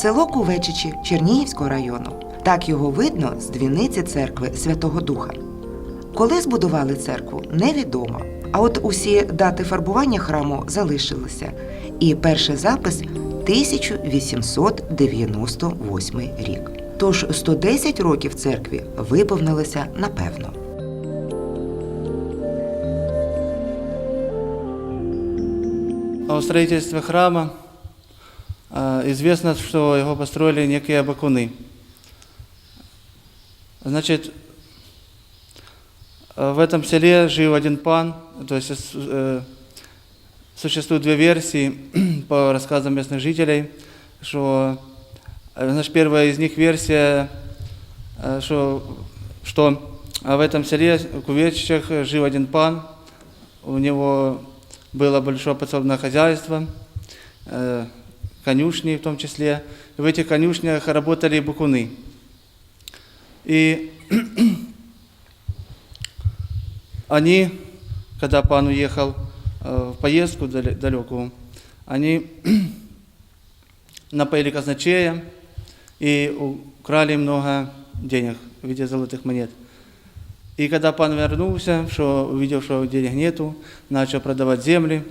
Село Кувечичі Чернігівського району. Так його видно з дзвіниці церкви Святого Духа. Коли збудували церкву, невідомо. А от усі дати фарбування храму залишилися. І перший запис 1898 рік. Тож 110 років церкві виповнилося напевно. О храма известно, что его построили некие бакуны. Значит, э, в этом селе жил один пан, то есть э, существуют две версии по рассказам местных жителей, что э, значит, первая из них версия, э, что, что э, в этом селе, в Кувечичах, жил один пан, у него было большое подсобное хозяйство, э, конюшни в том числе. В этих конюшнях работали букуны. И они, когда пан уехал э, в поездку дале- далекую, они напоили казначея и украли много денег в виде золотых монет. И когда пан вернулся, что увидел, что денег нету, начал продавать земли,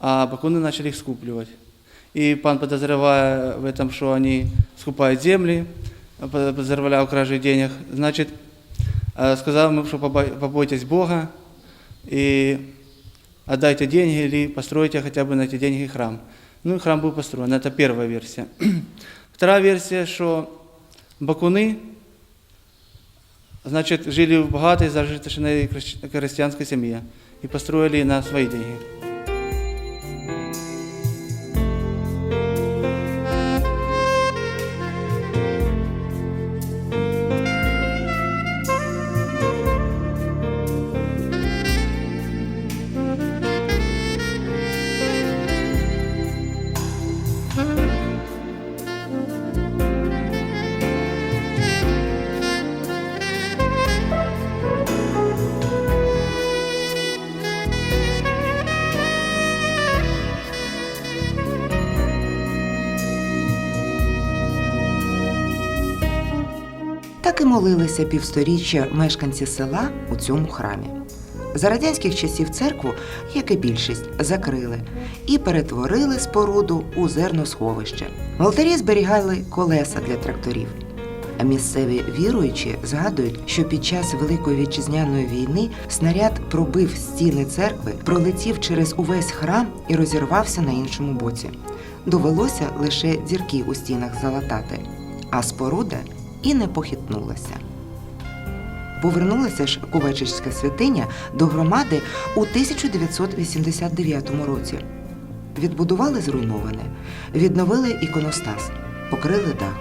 а бакуны начали их скупливать. И пан, подозревая в этом, что они скупают земли, по- подозревая в краже денег, значит, э, сказал ему, что побо- побойтесь Бога и отдайте деньги или постройте хотя бы на эти деньги храм. Ну и храм был построен. Это первая версия. Вторая версия, что бакуны Значит, жили в богатой, зажиточной крестьянской семье и построили на свои деньги. Так і молилися півсторіччя мешканці села у цьому храмі. За радянських часів церкву, як і більшість, закрили і перетворили споруду у зерносховище. В алтарі зберігали колеса для тракторів. А місцеві віруючі згадують, що під час Великої вітчизняної війни снаряд пробив стіни церкви, пролетів через увесь храм і розірвався на іншому боці. Довелося лише дірки у стінах залатати, а споруда і не похитнулася. Повернулася ж Кувечичська святиня до громади у 1989 році. Відбудували зруйноване, відновили іконостас, покрили дах.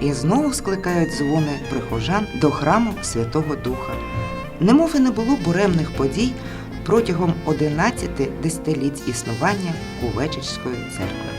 І знову скликають дзвони прихожан до храму Святого Духа. Немов і не було буремних подій протягом 11 десятиліть існування Кувечичської церкви.